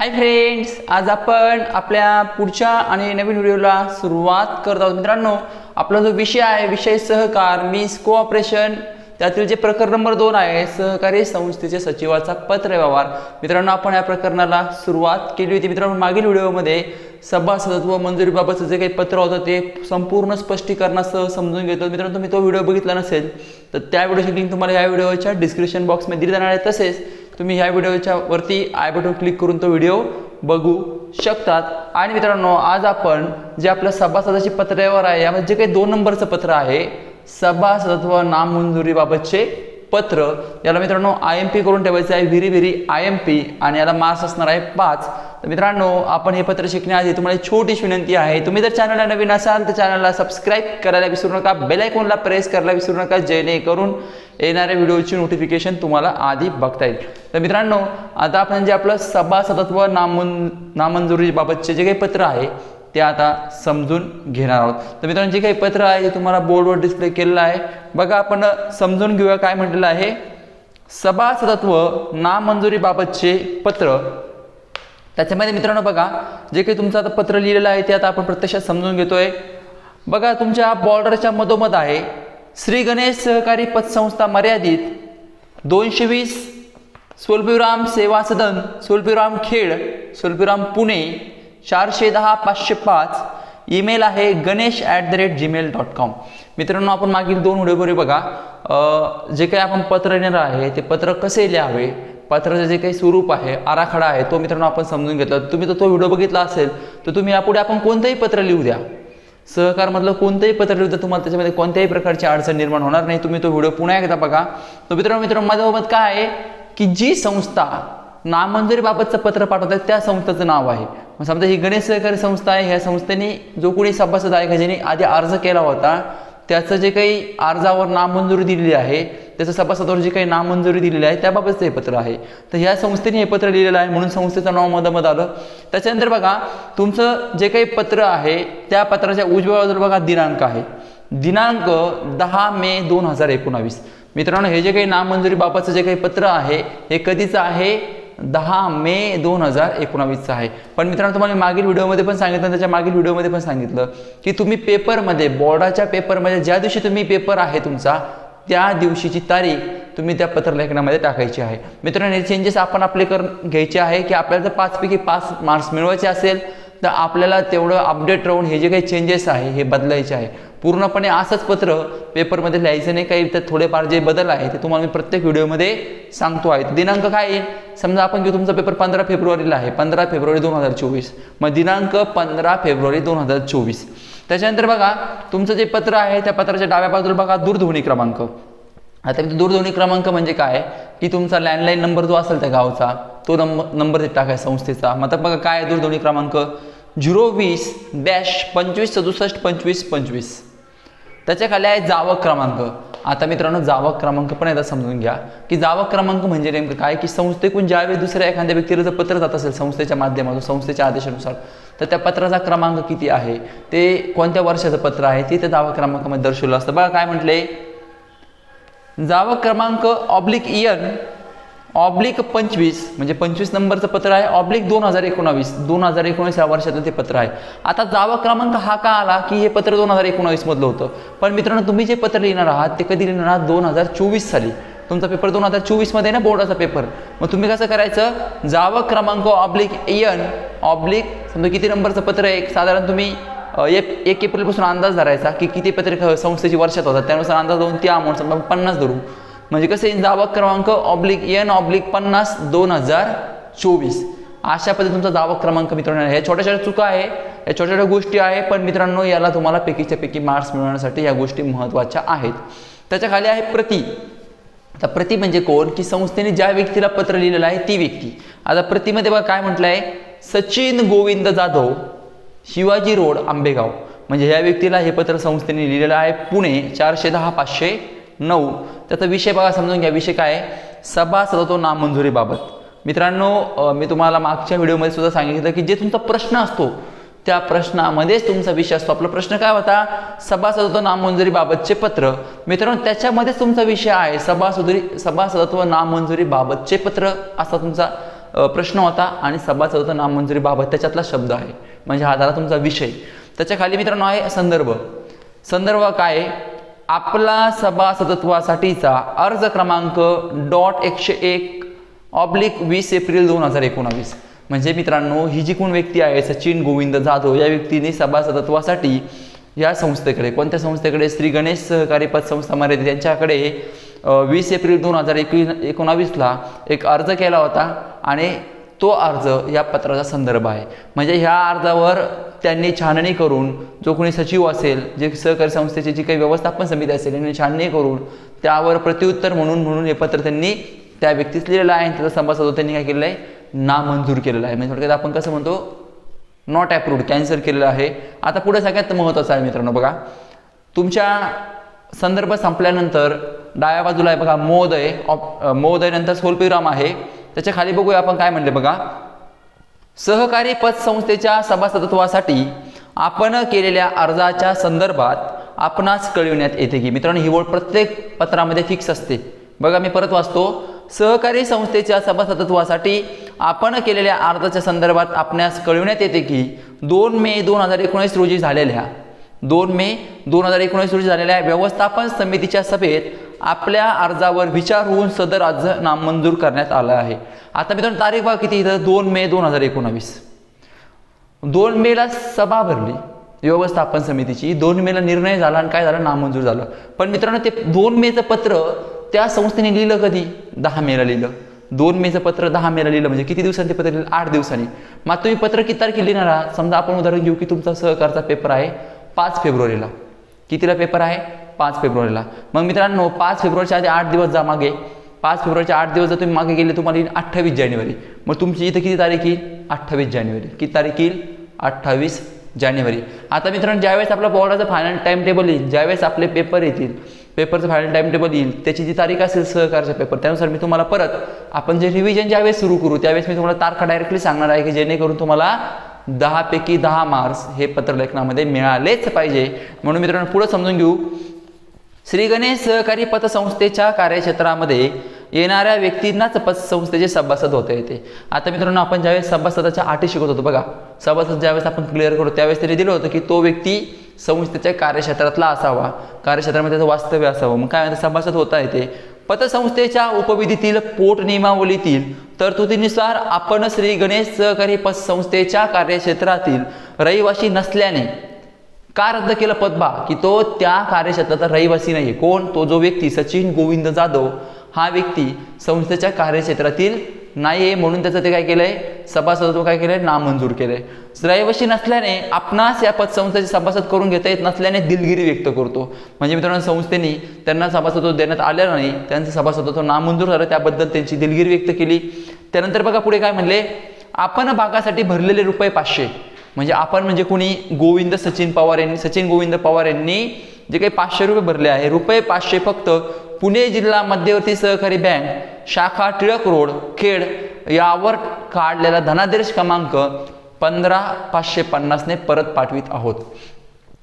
Hi friends आज आपण आपल्या पुढच्या आणि नवीन व्हिडिओला सुरुवात करत आहोत. मित्रांनो आपला जो विषय आहे विषय सहकार मीन्स कोऑपरेशन त्यातील जे प्रकरण नंबर दोन आहे सहकारी संस्थेचे सचिवाचा पत्र व्यवहार मित्रांनो आपण या प्रकरणाला सुरुवात केली होती. मित्रांनो मागील व्हिडिओमध्ये सभासदत्व मंजुरीबाबतचं जे काही पत्र होतं ते संपूर्ण स्पष्टीकरणासह समजून घेतो मित्रांनो तुम्ही तो व्हिडिओ बघितला नसेल तर त्या व्हिडिओची लिंक तुम्हाला या व्हिडिओच्या डिस्क्रिप्शन बॉक्समध्ये दिली जाणार आहे. तसेच तुम्ही ह्या व्हिडिओच्या वरती आय बटन क्लिक करून तो व्हिडिओ बघू शकतात. आणि मित्रांनो आज आपण जे आपल्या सभासदाची पत्रावर आहे यामध्ये जे काही दोन नंबरचं पत्र आहे सभासदत्व नाममंजुरीबाबतचे पत्र याला मित्रांनो आय एम पी करून ठेवायचं आहे very very I M P आणि याला मार्क्स असणार आहे पाच. तर मित्रांनो आपण हे पत्र शिकण्याआधी तुम्हाला छोटीशी विनंती आहे तुम्ही जर चॅनलला नवीन असाल तर चॅनलला सबस्क्राईब करायला विसरू नका बेल आयकॉनला प्रेस करायला विसरू नका जेणेकरून येणाऱ्या व्हिडिओची नोटिफिकेशन तुम्हाला आधी बघता येईल. तर मित्रांनो आता आपण जे आपलं सभासदत्व नामं नामंजुरीबाबतचे जे काही पत्र आहे ते आता समजून घेणार आहोत. तर मित्रांनो जे काही पत्र आहे ते तुम्हाला बोर्डवर डिस्प्ले केलेलं आहे. बघा आपण समजून घेऊया काय म्हटलेलं आहे. सभासदत्व नामंजुरीबाबतचे पत्र. त्याच्यामध्ये मित्रांनो बघा जे काही तुमचं आता पत्र लिहिलेलं आहे ते आता आपण प्रत्यक्षात समजून घेतोय. बघा तुमच्या बॉर्डरच्या मधोमध आहे. श्री गणेश सहकारी पतसंस्था मर्यादित दोनशे वीस स्वल्पिराम सेवा सदन स्वल्पिराम खेड स्वल्पिराम पुणे चारशे दहा पाचशे पाच. ईमेल आहे Ganesh at the rate Gmail dot com मित्रांनो आपण मागील दोन व्हिडिओमध्ये बघा जे काही आपण पत्र लिहिणार आहे ते पत्र कसे लिहावे? पत्राचं जे काही स्वरूप आहे आराखडा आहे तो मित्रांनो आपण समजून घेतला. तुम्ही तर तो व्हिडिओ बघितला असेल तर तुम्ही यापुढे आपण कोणतंही पत्र लिहू द्या. सहकारमधलं कोणतंही पत्र लिहू तुम्हाला त्याच्यामध्ये कोणत्याही प्रकारची अडचण निर्माण होणार नाही. तुम्ही तो व्हिडिओ पुन्हा एकदा बघा. तर मित्रांनो मित्रांनो माझ्याबाबत काय आहे की जी संस्था नामंजुरीबाबतचं पत्र पाठवतात त्या संस्थेचं नाव आहे. मग समजा ही गणेश सहकारी संस्था आहे. ह्या संस्थेने जो कोणी सभासद आहे का आधी अर्ज केला होता. त्याचं जे काही अर्जावर नामंजुरी दिलेली आहे त्याचं सभासदावर जी काही नामंजुरी दिलेली आहे त्याबाबतचं हे पत्र आहे. तर ह्या संस्थेने हे पत्र लिहिलेलं आहे म्हणून संस्थेचं नाव मधामध आलं. त्याच्यानंतर बघा तुमचं जे काही पत्र आहे त्या पत्राच्या उजव्या बाजूला बघा दिनांक आहे. दिनांक दहा मे दोन हजार एकोणावीस. मित्रांनो हे जे काही नामंजुरीबाबतचं जे काही पत्र आहे हे कधीचं आहे? दहा मे दोन हजार एकोणावीसचा आहे. पण मित्रांनो तुम्हाला मागील व्हिडिओमध्ये पण सांगितलं त्याच्या मागील व्हिडिओमध्ये पण सांगितलं की तुम्ही पेपरमध्ये बोर्डाच्या पेपरमध्ये ज्या दिवशी तुम्ही पेपर आहे तुमचा त्या दिवशीची तारीख तुम्ही त्या पत्रलेखनामध्ये टाकायची आहे. मित्रांनो हे चेंजेस आपण आपले कर घ्यायचे आहे की आपल्याला जर पाचपैकी पाच मार्क्स मिळवायचे असेल तर आपल्याला तेवढं अपडेट राहून हे जे काही चेंजेस आहे हे बदलायचे आहे. पूर्णपणे असंच पत्र पेपरमध्ये लिहायचं नाही काही तर थोडेफार जे बदल आहे ते तुम्हाला मी प्रत्येक व्हिडिओमध्ये सांगतो आहे. दिनांक काय आहे? समजा आपण घेऊ तुमचा पेपर पंधरा फेब्रुवारीला आहे. पंधरा फेब्रुवारी दोन हजार चोवीस. मग दिनांक पंधरा फेब्रुवारी दोन हजार चोवीस. त्याच्यानंतर बघा तुमचं जे पत्र आहे त्या पत्राच्या डाव्या बाजूला बघा दूरध्वनी क्रमांक. आता दूरध्वनी क्रमांक म्हणजे काय? की तुमचा लँडलाईन नंबर जो असेल त्या गावचा तो नंबर नंबर टाकाय संस्थेचा. मग आता बघा काय दूरध्वनी क्रमांक? झिरो वीस डॅश पंचवीस सदुसष्ट पंचवीस पंचवीस. त्याच्याखाली आहे जावक क्रमांक. आता मित्रांनो जावक क्रमांक पण एकदा समजून घ्या. की जावक क्रमांक म्हणजे नेमकं काय? की संस्थेकडून ज्यावेळी दुसऱ्या एखाद्या व्यक्तीला जर पत्र जात असेल संस्थेच्या माध्यमातून संस्थेच्या आदेशानुसार तर त्या पत्राचा क्रमांक किती आहे? ते कोणत्या वर्षाचं पत्र आहे? ते त्या जावक क्रमांकामध्ये दर्शवलं असतं. बघा काय म्हटले? जावक क्रमांक ऑब्लिक इयन ऑब्लिक पंचवीस म्हणजे पंचवीस नंबरचं पत्र आहे. ऑब्लिक दोन हजार एकोणावीस दोन हजार एकोणीस या वर्षातलं ते पत्र आहे. आता दावा क्रमांक हा का आला की हे पत्र दोन हजार एकोणावीसमधलं होतं? पण मित्रांनो तुम्ही जे पत्र लिहिणार आहात ते कधी लिहिणार आहात? दोन हजार चोवीस साली. तुमचा पेपर दोन हजार चोवीसमध्ये ना बोर्डाचा पेपर मग तुम्ही कसं करायचं? जावा क्रमांक ऑब्लिक एन ऑब्लिक समजा किती नंबरचं पत्र आहे? साधारण तुम्ही एक एक एप्रिलपासून अंदाज धरायचा की किती पत्रिका संस्थेची वर्षात होतात. त्यानुसार अंदाज होऊन ती अमाऊंट समजा पन्नास धरू. म्हणजे कसं येईल दावा क्रमांक ऑब्लिक एन ऑब्लिक पन्नास दोन हजार चोवीस. अशा पद्धतीने तुमचा दावा क्रमांक मित्रांनो हे छोट्या छोट्या चुका आहे या छोट्या छोट्या गोष्टी आहे पण मित्रांनो याला तुम्हाला पैकीच्या पैकी मार्क्स मिळवण्यासाठी या गोष्टी महत्त्वाच्या आहेत. त्याच्याखाली आहे प्रति. आता प्रति म्हणजे कोण? की संस्थेने ज्या व्यक्तीला पत्र लिहिलेलं आहे ती व्यक्ती. आता प्रतिमध्ये बघा काय म्हटलं आहे सचिन गोविंद जाधव शिवाजी रोड आंबेगाव. म्हणजे ह्या व्यक्तीला हे पत्र संस्थेने लिहिलेलं आहे पुणे चारशे दहा पाचशे नऊ. त्याचा विषय बघा समजून घ्या. विषय काय आहे? सभासदत्व नामंजुरीबाबत मित्रांनो मी तुम्हाला मागच्या व्हिडिओमध्ये सुद्धा सांगितलं की जे तुमचा प्रश्न असतो त्या प्रश्नामध्येच तुमचा विषय असतो. आपला प्रश्न काय होता? सभासदत्व नामंजुरीबाबतचे पत्र. मित्रांनो त्याच्यामध्येच तुमचा विषय आहे. सभासदरी सभासदत्व नामंजुरीबाबतचे पत्र असा तुमचा प्रश्न होता आणि सभासदत्व नामंजुरीबाबत त्याच्यातला शब्द आहे. म्हणजे हा झाला तुमचा विषय. त्याच्याखाली मित्रांनो आहे संदर्भ. संदर्भ काय आहे? आपला सभासदत्वासाठीचा अर्ज क्रमांक डॉट एकशे एक ऑब्लिक वीस एप्रिल दोन हजार एकोणावीस. म्हणजे मित्रांनो ही जी कोण व्यक्ती आहे सचिन गोविंद जाधव या व्यक्तीने सभासदत्वासाठी या संस्थेकडे कोणत्या संस्थेकडे? श्री गणेश सहकारी पतसंस्था मर्यादित यांच्याकडे वीस एप्रिल दोन हजार एकवी एकोणावीसला एक अर्ज केला होता आणि तो अर्ज या पत्राचा संदर्भ आहे. म्हणजे ह्या अर्जावर त्यांनी छाननी करून जो कोणी सचिव असेल जे सहकारी संस्थेची जी काही व्यवस्थापन समिती असेल यांनी छाननी करून त्यावर प्रत्युत्तर म्हणून म्हणून हे पत्र त्यांनी त्या व्यक्तीस लिहिलेलं आहे आणि त्याचा सभासद त्यांनी काय केलेलं आहे? नामंजूर केलेलं आहे. म्हणजे थोडक्यात आपण कसं म्हणतो नॉट अप्रूव्ड कॅन्सल केलेलं आहे. आता पुढे सगळ्यात महत्त्वाचं आहे मित्रांनो बघा. तुमच्या संदर्भ संपल्यानंतर डाव्या बाजूला आहे बघा मोदय ऑप मोदय नंतर सोलपिराम आहे. त्याच्याखाली बघूया आपण काय म्हणले बघा. सहकारी पतसंस्थेच्या सभासदत्वासाठी आपण केलेल्या अर्जाच्या संदर्भात आपणास कळविण्यात येते की मित्रांनो ही ओळ प्रत्येक पत्रामध्ये फिक्स असते. बघा मी परत वाचतो. सहकारी संस्थेच्या सभासदत्वासाठी आपण केलेल्या अर्जाच्या संदर्भात आपणास कळविण्यात येते की दोन मे दोन हजार एकोणीस रोजी झालेल्या दोन मे दोन हजार एकोणीस रोजी झालेल्या व्यवस्थापन समितीच्या सभेत आपल्या अर्जावर विचार होऊन सदर अर्ज नामंजूर करण्यात आला आहे. आता मित्रांनो तारीख बघा किती इथं? दोन मे दोन हजार एकोणावीस. दोन मेला सभा भरली व्यवस्थापन समितीची. दोन मेला निर्णय झाला आणि काय झालं? नामंजूर झालं. पण मित्रांनो ते दोन मेचं पत्र त्या संस्थेने लिहिलं कधी? दहा मेला लिहिलं. दोन मेचं पत्र दहा मेला लिहिलं. म्हणजे किती दिवसांनी ते पत्र लिहिलं? आठ दिवसांनी. मग तुम्ही पत्र किती तारखेला लिहिणार आहात? समजा आपण उदाहरण घेऊ की तुमचा सहकारचा पेपर आहे पाच फेब्रुवारीला. कितीला पेपर आहे? पाच फेब्रुवारीला. मग मित्रांनो पाच फेब्रुवारीच्या आधी आठ दिवस जा मागे. पाच फेब्रुवारीच्या आठ दिवस जर तुम्ही मागे गेले तुम्हाला येईल अठ्ठावीस जानेवारी. मग तुमची इथं किती तारीख येईल? अठ्ठावीस जानेवारी. किती तारीख येईल? अठ्ठावीस जानेवारी. आता मित्रांनो ज्यावेळेस आपला बोर्डाचं फायनल टाइम टेबल येईल ज्यावेळेस आपले पेपर येतील पेपरचं फायनल टाइम टेबल येईल त्याची जी तारीख असेल सहकारचा पेपर त्यानुसार मी तुम्हाला परत आपण जे रिव्हिजन ज्यावेळेस सुरू करू त्यावेळेस मी तुम्हाला तारखा डायरेक्टली सांगणार आहे की जेणेकरून तुम्हाला दहापैकी दहा मार्क्स हे पत्रलेखनामध्ये मिळालेच पाहिजे. म्हणून मित्रांनो पुढं समजून घेऊ. श्री गणेश सहकारी पतसंस्थेच्या कार्यक्षेत्रामध्ये येणाऱ्या व्यक्तींनाच पतसंस्थेचे सभासद होता येते. आता मित्रांनो आपण ज्यावेळेस सभासदाच्या आठी शिकत होतो बघा सभासद ज्यावेळेस आपण क्लिअर करतो त्यावेळेस त्यांनी दिलं होतं की तो व्यक्ती संस्थेच्या कार्यक्षेत्रातला असावा कार्यक्षेत्रामध्ये त्याचं वास्तव्य असावं. मग काय म्हणतात सभासद होता येते. पतसंस्थेच्या उपविधीतील पोटनियमावलीतील तरतुदीनुसार आपण श्री गणेश सहकारी पतसंस्थेच्या कार्यक्षेत्रातील रहिवासी नसल्याने का रद्द केलं पदबा की तो त्या कार्यक्षेत्राचा रहिवासी नाही कोण? तो जो व्यक्ती सचिन गोविंद जाधव हा व्यक्ती संस्थेच्या कार्यक्षेत्रातील नाही आहे म्हणून त्याचं ते काय केलंय? सभासदत्व काय केलंय? नामंजूर केलंय. रहिवासी नसल्याने आपणास या पतसंस्थेचे सभासद करून घेता येत नसल्याने दिलगिरी व्यक्त करतो. म्हणजे मित्रांनो संस्थेने त्यांना सभासदत्व देण्यात आलं नाही त्यांचं सभासदत्व नामंजूर झालं त्याबद्दल त्यांची दिलगिरी व्यक्त केली. त्यानंतर बघा पुढे काय म्हणले? आपण भागासाठी भरलेले रुपये पाचशे. म्हणजे आपण म्हणजे कुणी गोविंद सचिन पवार यांनी सचिन गोविंद पवार यांनी जे काही पाचशे रुपये भरले आहे रुपये पाचशे फक्त पुणे जिल्हा मध्यवर्ती सहकारी बँक शाखा टिळक रोड खेड यावर काढलेला धनादेश क्रमांक पंधरा पाचशे पन्नासने परत पाठवित आहोत.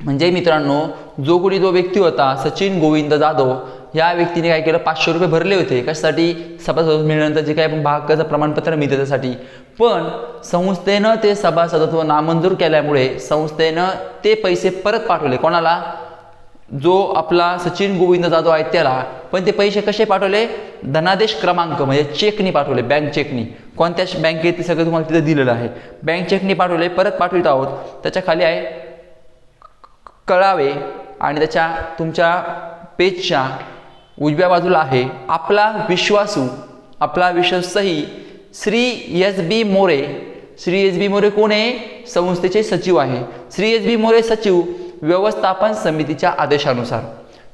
म्हणजे मित्रांनो जो कोणी जो व्यक्ती होता सचिन गोविंद जाधव या व्यक्तीने काय केलं? पाचशे रुपये भरले होते. कशासाठी? सभासदत्व मिळाल्यानंतर जे काही आपण भागाचं प्रमाणपत्र मिळते त्यासाठी. पण संस्थेनं ते सभासदत्व नामंजूर केल्यामुळे संस्थेनं ते पैसे परत पाठवले. कोणाला? जो आपला सचिन गोविंद जाधव आहे त्याला. पण ते पैसे कसे पाठवले? धनादेश क्रमांक म्हणजे चेकनी पाठवले बँक चेकनी. कोणत्या बँकेत ते सगळं तुम्हाला तिथे दिलेलं आहे. बँक चेकनी पाठवले परत पाठवित आहोत. त्याच्याखाली आहे कळावे आणि त्याच्या तुमच्या पेजच्या उजव्या बाजूला आहे. आपला विश्वासू आपला विश्वासही Shri S B More. Shri S B More कोण आहे? संस्थेचे सचिव आहे. श्री एस बी मोरे सचिव व्यवस्थापन समितीच्या आदेशानुसार.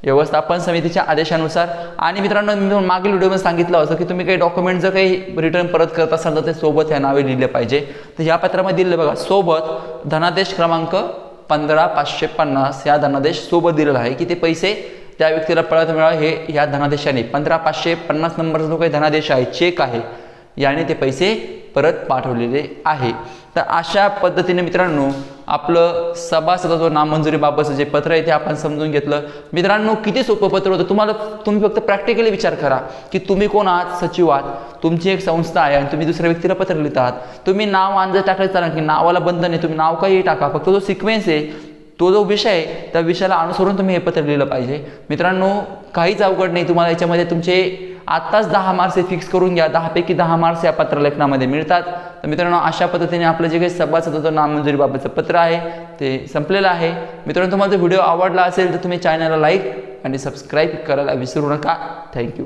व्यवस्थापन समितीच्या आदेशानुसार. आणि मित्रांनो मी मागील व्हिडिओमध्ये सांगितलं होतं की तुम्ही काही डॉक्युमेंट जर काही रिटर्न परत करत असाल तर ते सोबत ह्या नावे लिहिले पाहिजे. तर ह्या पत्रामध्ये दिलं बघा सोबत धनादेश क्रमांक पंधरा पाचशे पन्नास या धनादेश सोबत दिलेला आहे की ते पैसे त्या व्यक्तीला परत मिळावं हे ह्या धनादेशाने. पंधरा पाचशे पन्नास नंबरचा जो काही धनादेश आहे चेक आहे याने ते पैसे परत पाठवलेले आहे. तर अशा पद्धतीने मित्रांनो आपलं सभासदाचं नामंजुरीबाबतचं जे पत्र आहे ते आपण समजून घेतलं. मित्रांनो किती सोपं पत्र होतं? तुम्हाला तुम्ही फक्त प्रॅक्टिकली विचार करा की तुम्ही कोण आहात? सचिव आहात. तुमची एक संस्था आहे आणि तुम्ही दुसऱ्या व्यक्तीला पत्र लिहित आहात. तुम्ही नाव अंदाज टाकायचं चालेल की नावाला बंधन आहे तुम्ही नाव काही टाका. फक्त जो सिक्वेन्स आहे तो जो विषय आहे त्या विषयाला अनुसरून तुम्ही हे पत्र लिहिलं पाहिजे. मित्रांनो काहीच अवघड नाही. तुम्हाला याच्यामध्ये तुमचे आत्ताच दहा मार्क्स हे फिक्स करून घ्या. दहापैकी दहा मार्क्स या पत्रलेखनामध्ये मिळतात. तर मित्रांनो अशा पद्धतीने आपलं जे काही सभासदाचं नामंजुरीबाबतचं पत्र आहे ते संपलेलं आहे. मित्रांनो तुम्हाला जर व्हिडिओ आवडला असेल तर तुम्ही चॅनलला लाईक आणि सबस्क्राईब करायला विसरू नका. थँक्यू